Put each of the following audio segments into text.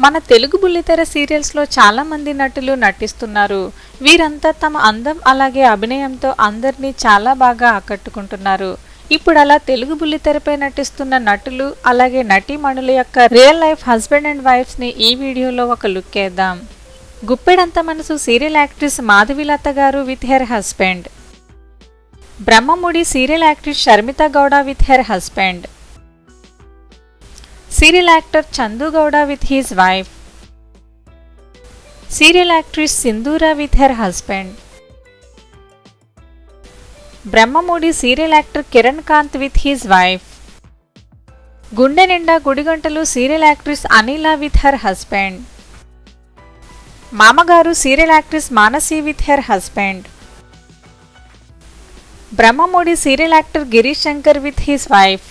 మన తెలుగు బుల్లితెర సీరియల్స్లో చాలామంది నటులు నటిస్తున్నారు. వీరంతా తమ అందం అలాగే అభినయంతో అందరినీ చాలా బాగా ఆకట్టుకుంటున్నారు. ఇప్పుడు అలా తెలుగు బుల్లితెరపై నటిస్తున్న నటులు అలాగే నటీమణుల యొక్క రియల్ లైఫ్ హస్బెండ్ అండ్ వైఫ్స్ని ఈ వీడియోలో ఒక లుక్ వేద్దాం. గుప్పెడంత మనసు serial actress Madhavilatha garu with her husband. Brahmamudi serial actress Sharmitha Gowda with her husband. Serial actor Chandu Gowda with his wife. Serial actress Sindhura with her husband. Brahmamudi serial actor Kiran Kanth with his wife. Gunde Ninda Gudigantalu serial actress Anila with her husband. Mamagaru serial actress Manasi with her husband. Brahmamudi serial actor Girish Shankar with his wife.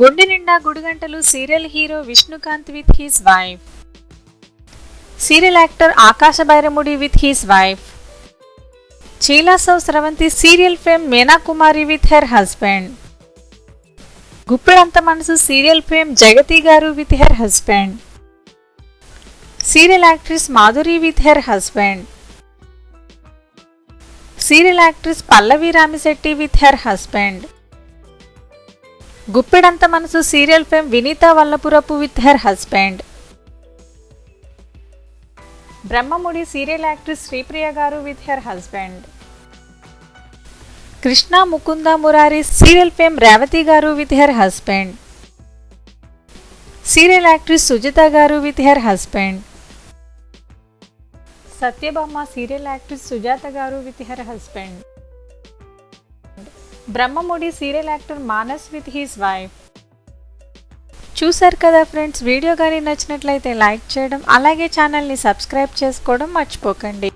Gunde Ninda Gudigantalu serial hero Vishnukanth with his wife. Serial actor Akasha Bairamudi with his wife. Chilasau Sravanthi serial fame Mena Kumari with her husband. Guppedantha Manasu serial fame Jagathi garu with her husband. Serial actress Madhuri with her husband. Serial actress Pallavi Ramisetty with her husband. Guppedantha Manasu serial fame Vineetha Vallapurapu with her husband. Brahmamudi serial actress Sripriya garu with her husband. Krishna Mukunda Murari serial fame Revathi garu with her husband. Serial actress Sujitha garu with her husband. Satyabhama serial actress Sujatha garu with her husband. Brahmamudi serial actor Manas with his wife. చూసారు కదా friends video కానీ నచ్చినట్లయితే like చేయడం అలాగే ఛానల్ని subscribe చేసుకోవడం మర్చిపోకండి.